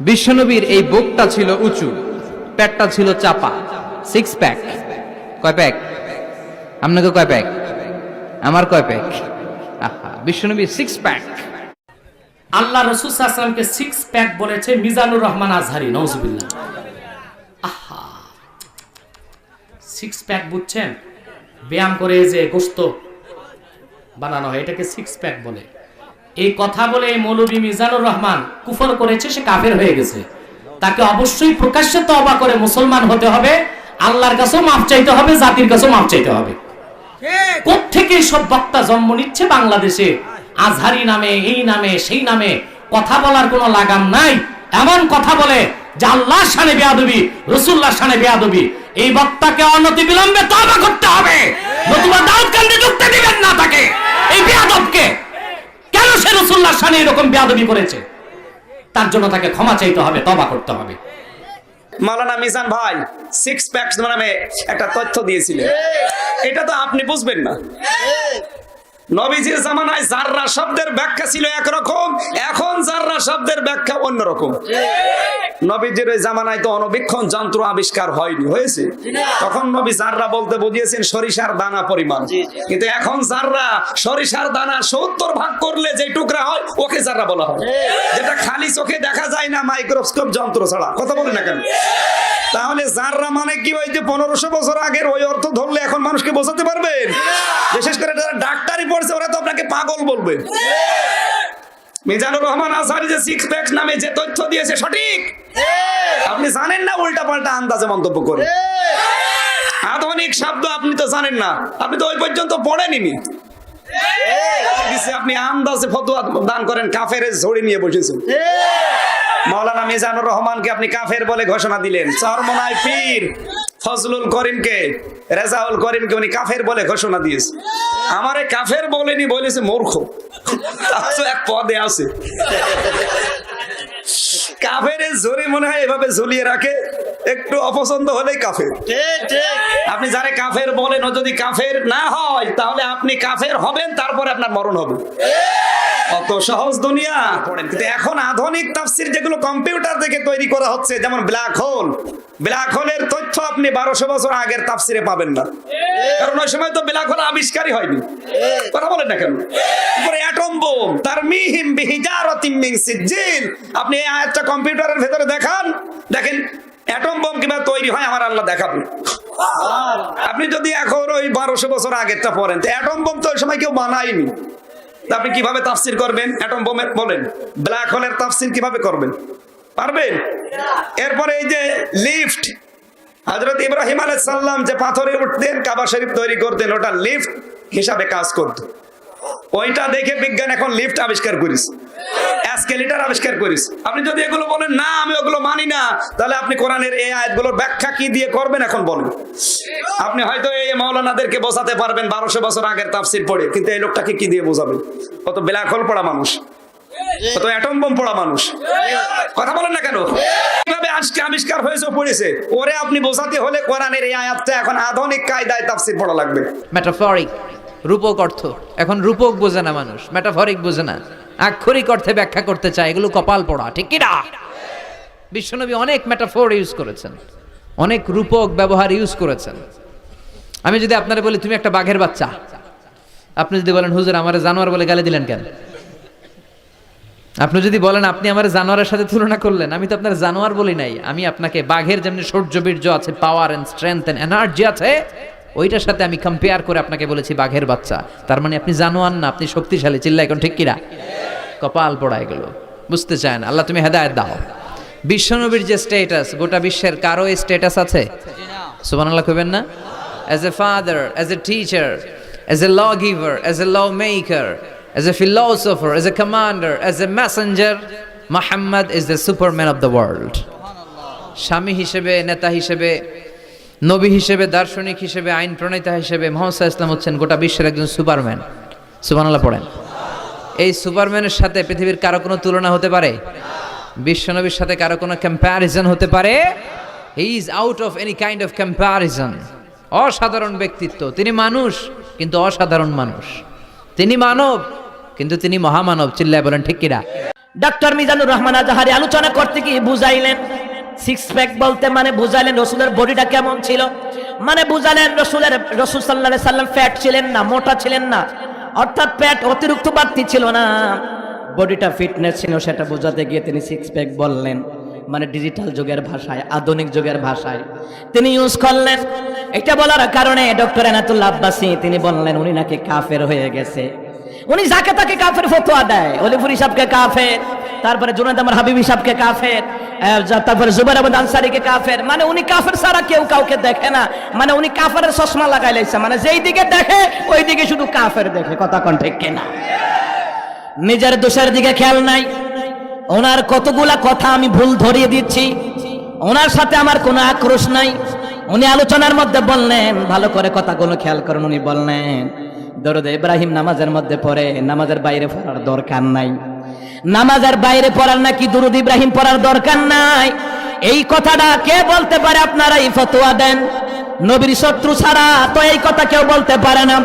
বিশ্বনবীর এই বুকটা ছিল উঁচু প্যাটটা ছিল চাপা সিক্স প্যাক কয় প্যাক আপনাকে কয় প্যাক আমার কয় প্যাক আহা বিশ্বনবীর সিক্স প্যাক আল্লাহ রসুল আসলামকে সিক্স প্যাক বলেছে মিজানুর রহমান আজহারি নজবিল্লা আহা সিক্স প্যাক বুঝছেন? ব্যায়াম করে যে গোস্ত বানানো হয়, এটাকে সিক্স প্যাক বলে। এই কথা বলে এই মৌলবী মিজানুর রহমান কুফর করেছে সে কাফের হয়ে গেছে। তাকে অবশ্যই প্রকাশ্যে তবা করে মুসলমান হতে হবে আল্লাহর কাছেও মাপ চাইতে হবে জাতির কাছেও মাপ চাইতে হবে। কোত্থেকে সব বক্তা জন্ম নিচ্ছে বাংলাদেশে? আজহারি নামে এই নামে সেই নামে। কথা বলার কোনো লাগাম নাই। এমন কথা বলে যে আল্লাহ শানে বেয়াদবি রসুল্লাহ শানে বেয়াদবি। এই বক্তাকে অনতি বিলম্বে তবা করতে হবে। নতুবা দাউদ কান্দে ঢুকতে দিবেন না তাকে। এই বেয়াদবকে সে রসুল্লাহ সানে এরকম বেয়াদবি করেছে তার জন্য তাকে ক্ষমা চাইতে হবে তবা করতে হবে। মালানা মিজান ভাই সিক্স প্যাকস নামে একটা তথ্য দিয়েছিলেন। এটা তো আপনি বুঝবেন না। নবীজির জামানায় জাররা শব্দের ব্যাখ্যা ছিল একরকম এখন জাররা শব্দের ব্যাখ্যা অন্যরকম। নবীজির ওই জামানায় তো অনবীক্ষণ যন্ত্র আবিষ্কার হয়নি হয়েছে। তখন নবী জাররা বলতে বুঝিয়েছেন সরিষার দানা পরিমাণ। কিন্তু এখন জাররা সরিষার দানা সত্তর ভাগ করলে যে টুকরা হয় ওকে জাররা বলা হয়। যেটা খালি চোখে দেখা যায় না মাইক্রোস্কোপ যন্ত্র ছাড়া। কথা বলি না কেন? তাহলে জাররা মানে কি ওই যে পনেরোশো বছর আগের ওই অর্থ ধরলে এখন মানুষকে বোঝাতে পারবেন? বিশেষ করে পাগল বলবে। মিজানুর রহমান আসারি যে সিক্স প্যাক নামে যে তথ্য দিয়েছে, সঠিক? আপনি জানেন না উল্টা পাল্টা আন্দাজে মন্তব্য করে আধুনিক শব্দ আপনি তো জানেন না। আপনি তো ওই পর্যন্ত পড়েনি আপনি আন্দাজে ফতোয়া দান করেন, কাফের ঝড়ি নিয়ে বসেছেন। মাওলানা মিজানুর রহমানকে আপনি কাফের বলে ঘোষণা দিলেন। চরমনায় পীর। ফজলুল করিমকে রেজাউল করিমকে উনি কাফের বলে ঘোষণা দিয়েছে। আমারে কাফের বলেনি বলেছে মূর্খ। এক পদে আছে। কাফের জোরে মনে হয় এভাবে ঝুলিয়ে রাখে একটু অপছন্দ হলেই কাফের। আপনি যারা কাফের বলেন ও যদি কাফের না হয় তাহলে আপনি কাফের হবেন তারপরে আপনার মরণ হবে। অত সহজ দুনিয়া কিন্তু এখন আধুনিক তাফসির যেগুলো কম্পিউটার থেকে তৈরি করা হচ্ছে যেমন ব্ল্যাক হোল ব্ল্যাক হোলের তথ্য আপনি বারোশো বছর আগের তাফসিরে পাবেন না। কারণ ওই সময় তো ব্ল্যাক হোল আবিষ্কারই হয়নি। কথা বলেন না কেন? অ্যাটম বোম তার মিহিম বিহিজারতিম মিন সিজ্জিল আপনি এই আয়াতটা কম্পিউটারের ভেতরে দেখান দেখেন অ্যাটম বোম কীভাবে তৈরি হয় আমার আল্লাহ দেখাবেন। আপনি যদি এখন ওই বারোশো বছর আগেরটা পড়েন তো অ্যাটম বোম তো ওই সময় কেউ বানায়নি। আপনি কীভাবে তাফসির করবেন? অ্যাটম বোমের বলেন। ব্ল্যাক হোলের তাফসির কীভাবে করবেন? পারবেন? এরপরে এই যে লিফট হজরত ইব্রাহিম আলাইসাল্লাম সাল্লাম যে পাথরে উঠতেন, কাবা শরীফ তৈরি করতেন, ওটা লিফট হিসাবে কাজ করত। ওইটা দেখে বিজ্ঞান এখন লিফট আবিষ্কার করিস। অ্যাসকেলেটর আবিষ্কার করিস। আপনি যদি এগুলো বলেন, না, আমি ওগুলো মানি না, তাহলে আপনি কোরআনের এই আয়াতগুলোর ব্যাখ্যা কি দিয়ে করবেন এখন বলেন। আপনি হয়তো এই মাওলানাদেরকে বোঝাতে পারবেন বারোশো বছর আগের তাফসির পড়ে, কিন্তু এই লোকটাকে কি দিয়ে বোঝাবেন কত ব্ল্যাক পড়া মানুষ। কত অ্যাটম বোম পড়া মানুষ। কথা বলেন না কেন? কীভাবে আজকে আবিষ্কার হয়েছে পড়েছে? ওরে আপনি বোঝাতে হলে কোরআনের এই আয়াতটা এখন আধুনিক কায়দায় তাফসির পড়া লাগবে। মেটাফরিক রূপক অর্থ। এখন রূপক বোঝে না মানুষ মেটাফরিক বোঝে না। আক্ষরিক অর্থে ব্যাখ্যা করতে চায়, এগুলো কপাল পড়া, ঠিক কিনা বিশ্বনবী অনেক মেটাফোর ইউজ করেছেন, অনেক রূপক ব্যবহার ইউজ করেছেন। আমি যদি আপনারা বলি, তুমি একটা বাঘের বাচ্চা। আপনি যদি বলেন, হুজুর, আমার জানোয়ার বলে গালি দিলেন কেন? আপনি যদি বলেন, আপনি আমার জানোয়ারের সাথে তুলনা করলেন। আমি তো আপনার জানোয়ার বলি নাই, আমি আপনাকে বাঘের যেমনি সৌর্য, বীর্য আছে power and strength and energy আছে ওইটার সাথে আমি কম্পেয়ার করে আপনাকে বলেছি বাঘের বাচ্চা। তার মানে আপনি জানোয়ার না আপনি শক্তিশালী। চিল্লা এখন ঠিক কিরা কপাল পড়া এগুলো বুঝতে চায় না। আল্লাহ তুমি হেদায়ত দাও। বিশ্বনবীর যে স্টেটাস গোটা বিশ্বের কারও স্টেটাস আছে? সুবহানাল্লাহ কইবেন না? As a father as a teacher as a law giver as a law maker as a philosopher, as a commander, as a messenger, Muhammad is the superman of the world স্বামী হিসেবে নেতা হিসেবে নবী হিসেবে, দার্শনিক হিসেবে, আইন প্রণেতা হিসেবে মোহাম্মদ ইসলাম হচ্ছেন গোটা বিশ্বের একজন সুপারম্যান। সুবহানাল্লাহ, পড়েন। এই সুপারম্যানের সাথে পৃথিবীর কারও কোনো তুলনা হতে পারে? বিশ্বনবীর সাথে কারও কোনো কম্প্যারিজন হতে পারে? He is out of any kind of comparison অসাধারণ ব্যক্তিত্ব। তিনি মানুষ, কিন্তু অসাধারণ মানুষ। তিনি মানব, কিন্তু তিনি মহামানব। চিল্লায় বলেন, ঠিক কিনা? ডক্টর মিজানুর রহমান আজাহারি আলোচনা করতে গিয়ে বুঝাইলেন সিক্স প্যাক বলতে মানে বুঝাইলেন রসুলের বডিটা কেমন ছিল? মানে বুঝালেন রসুলের, রসুল সাল্লাহ সাল্লাম ফ্যাট ছিলেন না, মোটা ছিলেন না। অর্থাৎ প্যাট অতিরিক্ত বাড়তি ছিল না। বডিটা ফিটনেস ছিল, সেটা বোঝাতে গিয়ে তিনি সিক্স প্যাক বললেন। মানে ডিজিটাল যুগের ভাষায়, আধুনিক যুগের ভাষায়। তিনি ইউজ করলেন। এটা বলার কারণে ডক্টর এনাতুল্লাহ আব্বাসি, তিনি বললেন, উনি নাকি কাফের হয়ে গেছে। উনি যাকে তাকে কাফের ফতোয়া দেয় অলিফুর সাহেবকে কাফের। তারপরে জুনাদ আমার হাবিবি সাহেবকে কাফের তারপরে জুবের আহমদ আনসারিকে কাফের। মানে উনি কাফের ছাড়া কেউ কাউকে দেখে না। মানে উনি কাফের চশমা লাগাই লাইছে। মানে যেই দিকে দেখে, ওই দিকে শুধু কাফের দেখে। কথা কন ঠিক কিনা? নিজের দোষের দিকে খেয়াল নাই। ওনার কতগুলা কথা আমি ভুল ধরিয়ে দিচ্ছি। ওনার সাথে আমার কোনো আক্রোশ নাই। উনি আলোচনার মধ্যে বললেন, ভালো করে কথাগুলো খেয়াল করেন, উনি বললেন, দরদ ইব্রাহিম নামাজের মধ্যে পড়ে, নামাজের বাইরে পড়ার দরকার নাই। নামাজের বাইরে পড়ার নাকি দুরুদ ইব্রাহিম পড়ার দরকার নাই? এই কথাটা কে বলতে পারে? আপনারা এই ফতোয়া দেন। নবীর শত্রু ছাড়া তো এই কথা কেউ বলতে পারে না।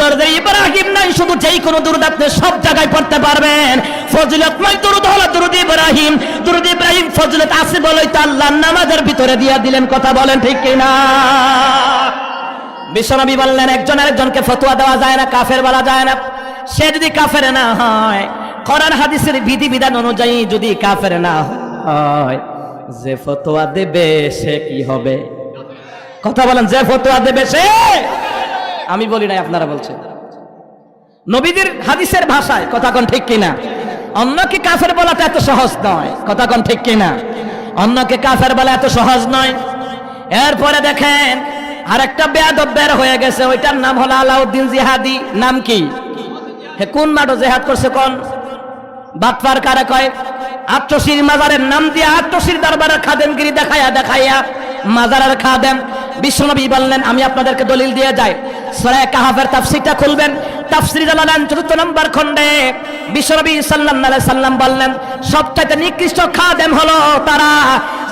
দরদে ইব্রাহিম নাই, শুধু যেই কোনো দুরুদ আপনি সব জায়গায় পড়তে পারবেন। ফজিলতময় দুরুদ হলো দুরুদ ইব্রাহিম। দুরুদ ইব্রাহিম ফজিলত আছে বলেই তো আল্লাহ নামাজের ভিতরে দিয়া দিলেন, কথা বলেন ঠিক কিনা? বিশ্বনবী বললেন, একজন আরেকজনকে ফতোয়া দেওয়া যায় না কাফের বলা যায় না। সে যদি কাফের না হয় কোরআন হাদিসের বিধিবিধান অনুযায়ী যদি কাফের না হয়, যে ফতোয়া দেবে সে কি হবে? কথা বলেন, যে ফতোয়া দেবে সে? আমি বলি নাই, আপনারা বলছেন। নবীদের হাদিসের ভাষায়, কথা কোন ঠিক কিনা? অন্যকে কাফের বলাটা এত সহজ নয়, কথা কোন ঠিক কিনা? অন্যকে কাফের বলা এত সহজ নয়। এরপরে দেখেন, আরেকটা বেয়াদব বের হয়ে গেছে, ওইটার নাম হলো আলাউদ্দিন জিহাদি, নাম কি? কোন মাঠো জেহাদ করছে কোন? বাটফার কারা কয়? আটশির মাজারের নাম দিয়ে আটশির দরবারের খাদেমগিরি দেখাইয়া দেখাইয়া মাজারের খাদেম বিশ্বনবী বললেন, আমি আপনাদেরকে দলিল দিয়ে যাই। সরায় কাহাফের তাফসিরটা খুলবেন। তাফসির জানালেন চতুর্থ নম্বর খণ্ডে বিশ্বনবী সাল্লাল্লাহু আলাইহি সাল্লাম বললেন, সবচাইতে নিকৃষ্ট খাদেম হলো তারা।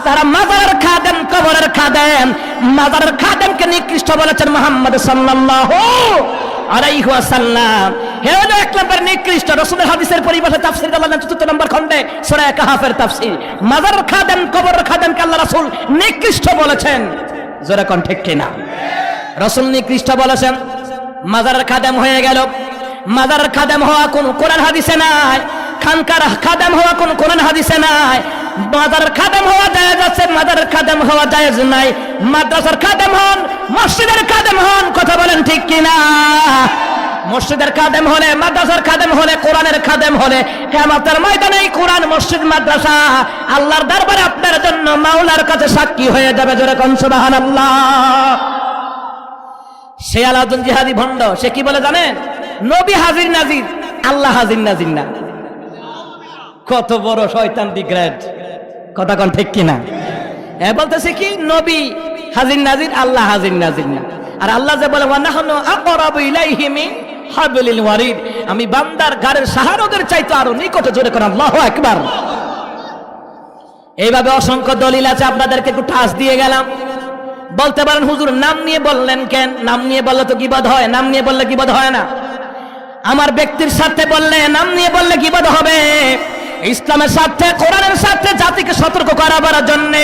তারা মাজারের খাদেম, কবরের খাদেম। মাজারের খাদেমকে নিকৃষ্ট বলেছেন মোহাম্মদ সাল্লাল্লাহু আলাইহি ওয়াসাল্লাম। হে হলো এক নম্বর নিকৃষ্ট রাসূলের হাদিসের পরিভাষা তাফসীর চতুর্থ নম্বর খণ্ডে, সূরা কাহাফের তাফসীর। মাজারের খাদেম কবরের খাদেমকে আল্লাহ রাসূল নিকৃষ্ট বলেছেন। জোরে কোন কিনা? রাসূল নিকৃষ্ট বলেছেন মাজারের খাদেম হয়ে গেল। মাজারের খাদেম হওয়া কোন কোরআন হাদিসে নাই, খানকার খাদেম হওয়া কোন কোরআন হাদিসে নাই। মাদারের খাদেম হওয়া জায়েজ আছে মাদারের খাদেম হওয়া জায়েজ নাই। মাদ্রাসার খাদেম হন, মসজিদের খাদেম হন, কথা বলেন ঠিক কিনা? মসজিদের খাদেম হলে, মাদ্রাসার খাদেম হলে, কোরআনের খাদেম হলে কেমাতের ময়দানে কোরআন, মসজিদ, মাদ্রাসা, আল্লাহর দরবারে আপনার জন্য মাওলার কাছে সাক্ষী হয়ে যাবে জোরে কোন আল্লাহ সে আলাউদ্দিন জিহাদি ভণ্ড, সে কি বলে জানেন? নবী হাজির নাজির, আল্লাহ হাজির নাজির না। কত বড় শয়তান ডিগ্রেড কথা কোন ঠিক কিনা? এ বলতেছে কি, নবী হাজির নাজির, আল্লাহ হাজির নাজির না। আর আল্লাহ যে বলে হাবলিল আমি বান্দার গাড়ের সাহারগের চাইতে আরও নিকটে জোরে করেন আল্লাহু আকবার। এইভাবে অসংখ্য দলিল আছে, আপনাদেরকে একটু ঠাস দিয়ে গেলাম। বলতে পারেন, হুজুর, নাম নিয়ে বললেন কেন? নাম নিয়ে বললে তো গিবদ হয়? নাম নিয়ে বললে গিবদ হয় না? আমার ব্যক্তির সাথে বললে, নাম নিয়ে বললে গিবদ হবে? ইসলামের সাথে কোরআনের সাথে জাতিকে সতর্ক করাবার জন্য।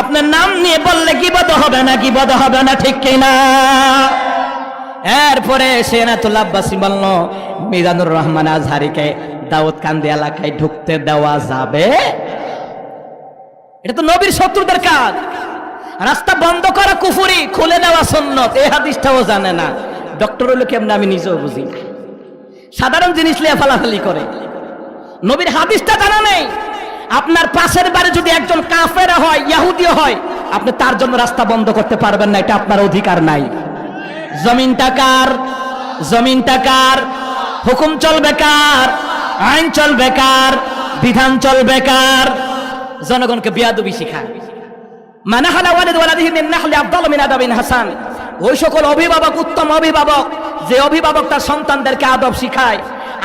আপনার নাম নিয়ে বললে গিবদ হবে না, গিবদ হবে না, ঠিক কিনা এরপরে সেনাতুল্লাহ আব্বাসী বলল, মিজানুর রহমান আজহারিকে দাউদ কান্দি এলাকায় ঢুকতে দেওয়া যাবে? এটা তো নবীর শত্রুদের কাজ। রাস্তা বন্ধ করা কুফুরি, খুলে দেওয়া সন্ন্যত এই হাদিসটাও জানে না। ডক্টর হলো কেমন আমি নিজেও বুঝি সাধারণ জিনিস লিয়ে ফালাফালি করে। নবীর হাদিসটা জানা নেই। আপনার পাশের বাড়ি যদি একজন কাফেরা হয়, ইয়াহুদিও হয়, আপনি তার জন্য রাস্তা বন্ধ করতে পারবেন না, এটা আপনার অধিকার নাই। জমিনটা কার? জমিনটা কার? হুকুম চলবে কার? আইন চলবে কার? বিধান চলবে কার? জনগণকে বিয়াদবি শিখায়। মানাহালা ওয়ালিদ ওয়ালাদিহি মিন নাহলি মিন আদাবিন হাসান। ওই সকল অভিভাবক, উত্তম অভিভাবক, যে অভিভাবক তার সন্তানদেরকে আদব শিখায়।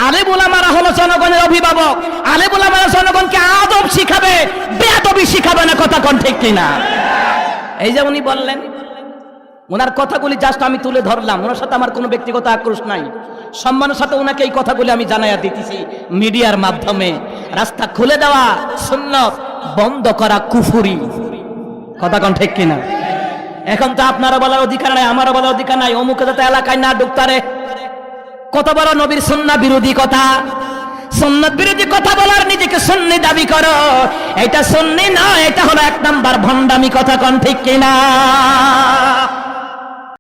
আলেম ওলামারা হলো জনগণের অভিভাবক আলেম ওলামারা জনগণকে আদব শিখাবে বেয়াদবি শিখাবে না কথা কোন ঠিক কিনা? এই যে উনি বললেন ওনার কথাগুলি জাস্ট আমি তুলে ধরলাম। ওনার সাথে আমার কোনো ব্যক্তিগত আক্রোশ নাই। সম্মানের সাথে ওনাকে এই কথাগুলি আমি জানাইয়া দিতেছি মিডিয়ার মাধ্যমে। রাস্তা খুলে দেওয়া, সুন্নত, বন্ধ করা কুফুরি। কথা কোন ঠিক কিনা? এখন তো আপনারা বলার অধিকার নাই, আমারও বলার অধিকার নাই। অমুকে যাতে এলাকায় না ঢুকতারে কত বড় নবীর সুন্না বিরোধী কথা। সুন্নত বিরোধী কথা বলার নিজেকে সুন্নি দাবি করো। এটা সুন্নি না, এটা হলো এক নাম্বার ভণ্ডামি কথা কন ঠিক কিনা?